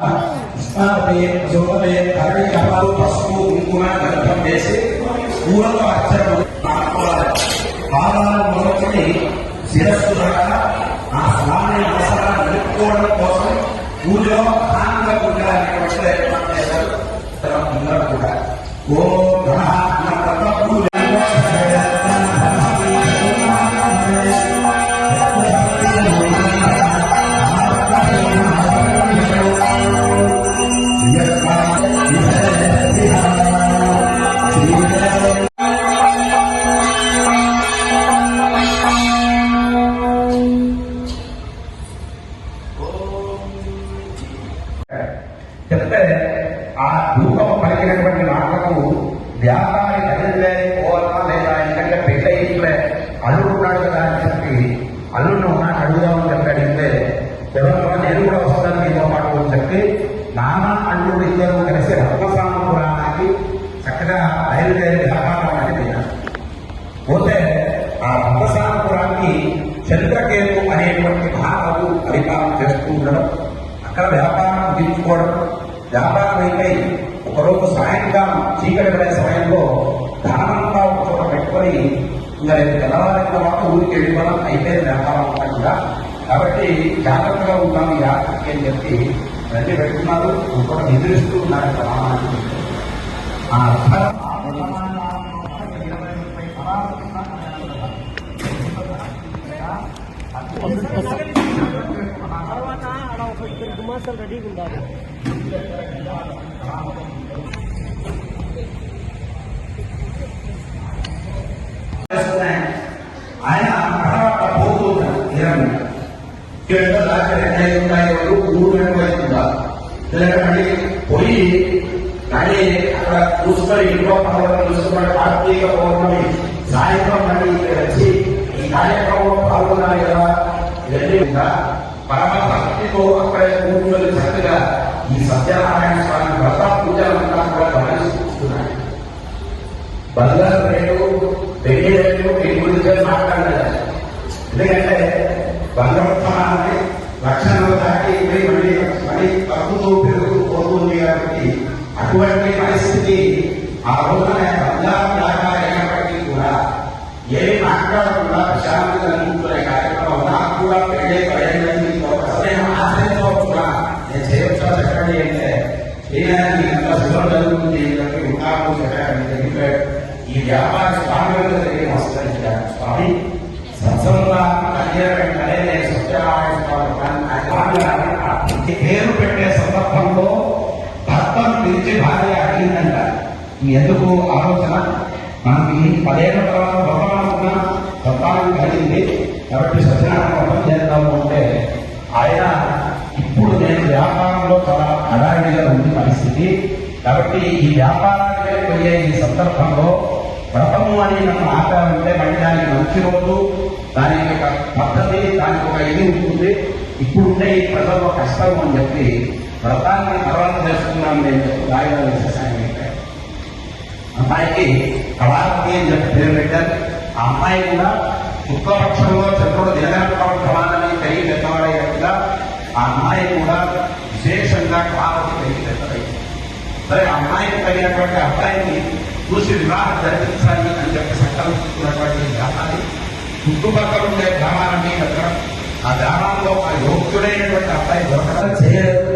పుష్పాలపై శోభపై అరటి కపాలు పసుపు కుంకుమ గంధం వేసి పూలతో అక్షరము నాటుకోవాలి మొదలుకొని శిరస్సు దాకా ఆ స్వామి అవసరాలు నిలుపుకోవడం కోసం పూజలో ఆనంద అనేటువంటి ఏర్పాటు చేశారు కూడా గణ చెప్తే ఆ రూపం పలికినటువంటి మాటలకు వ్యాపారి కదిలే పోవాలా లేదా ఎందుకంటే పెళ్ళి ఇంట్లో అల్లుడు ఉన్నాడు కదా అని చెప్పి అల్లుడు ఉన్నాడు అడుగుదామని చెప్పి అడిగితే ఎవరో నేను కూడా వస్తాను మీతో పాటు అని చెప్పి నానా అల్లుడు ఇద్దరు కలిసి రత్నసామపురానికి చక్కగా బయలుదేరి వ్యాపారం అనేది పోతే ఆ రత్నసామపురానికి చంద్రకేతు అనేటువంటి మహారాజు పరిపాలన చేస్తూ ఉండడం అక్కడ వ్యాపారం ముగించుకోవడం వ్యాపారం అయిపోయి ఒకరోజు సాయంకాలం చీకటి పడే సమయంలో ధనమంతా ఒక చోట పెట్టుకొని ఇంకా రేపు తెల్లవారిన తర్వాత ఊరికి వెళ్ళిపోవడం అయిపోయింది వ్యాపారం అంతా కూడా. కాబట్టి జాగ్రత్తగా ఉంటాను ఈ యాత్రకి అని చెప్పి అన్ని పెట్టుకున్నారు. ఇంకోటి నిద్రిస్తూ ఉన్నారు ఇక్కడ ఆ ధనం తర్వాత ఆడ ఒక ఇద్దరు గుమాసాలు రెడీగా ఉండాలి. ఆయన తర్వాత పోతూ ఉంటాడు తీరంగా. ఇక్కడ రాత్రి ఎన్నైదు ఉన్నాయి వాళ్ళు మూడు గంటలు అవుతుంటారు పిల్లలు మళ్ళీ పోయి మళ్ళీ అక్కడ చూసుకొని ఇంట్లో పనులను చూసుకొని కార్తీక పౌర్ణమి సాయంత్రం మళ్ళీ ఇక్కడ వచ్చి ఈ కార్యక్రమంలో పాల్గొనాలి కదా ఇవన్నీ కూడా పరమ భక్తితో అక్కడే పెళ్లి రేటు మీ గురించి మాట్లాడలేదు ఎందుకంటే బంగారోత్సవాన్ని లక్షణాలు దాటి ఇవి మళ్ళీ మళ్ళీ తగ్గుతూ పెరుగుతూ పోతుంది కాబట్టి అటువంటి పరిస్థితి ఆ రోజున బంగారు దాకా అయినప్పటికీ కూడా ఏమి మాట్లాడకుండా ప్రశాంతంగా కూర్చునే కార్యక్రమం నాకు కూడా పెళ్ళే పదిహేను నేను ఆశ్రయించవచ్చుగా నేను చేయవచ్చా చెప్పండి అంటే చేయడానికి ఎంత శుభం జరుగుతుంది అంటే ఉంటాము చెప్పాడు చెప్పాడు ఈ వ్యాపార స్వామి దగ్గరికి భర్తను భార్య అడిగిందంట ఈ ఎందుకు ఆలోచన? మనకి పదేళ్ళ తర్వాత వ్రతమానుకున్న సంతానం కలిగింది. కాబట్టి సత్యనారాయణ వ్రతం చేద్దాము అంటే ఆయన ఇప్పుడు నేను వ్యాపారంలో చాలా హడావిడిగా ఉంది పరిస్థితి. కాబట్టి ఈ వ్యాపారానికి పోయే ఈ సందర్భంలో వ్రతము అని నన్ను ఆపాలంటే మళ్ళీ దానికి మంచి రోజు దానికి ఒక పద్ధతి దానికి ఒక ఇది ఉంటుంది. ఇప్పుడుండే ఈ ప్రజల్లో కష్టం అని చెప్పి వ్రతాన్ని తర్వాత చేసుకున్నాం నేను చెప్పి వాయిదా వేసేసాను చెప్పాను. అమ్మాయికి కళావతి అని చెప్పి పేరు పెట్టారు. ఆ అమ్మాయి కూడా శుక్లపక్షంలో చంద్రుడు దినగంటని కలిగి పెద్దవాడైనట్టుగా ఆ అమ్మాయి కూడా విశేషంగా కళావతి కలిగి పెద్దదైంది సరే అమ్మాయికి తగినటువంటి అబ్బాయిని చూసి వివాహం జరిపించాలి అని చెప్పి సంకల్పించుకున్నటువంటి గ్రామాన్ని చుట్టుపక్కల ఉండే గ్రామాలన్నీ వెతకడం ఆ గ్రామాల్లో ఆ యోగ్యుడైనటువంటి అబ్బాయి దొరకడం చేయలేదు.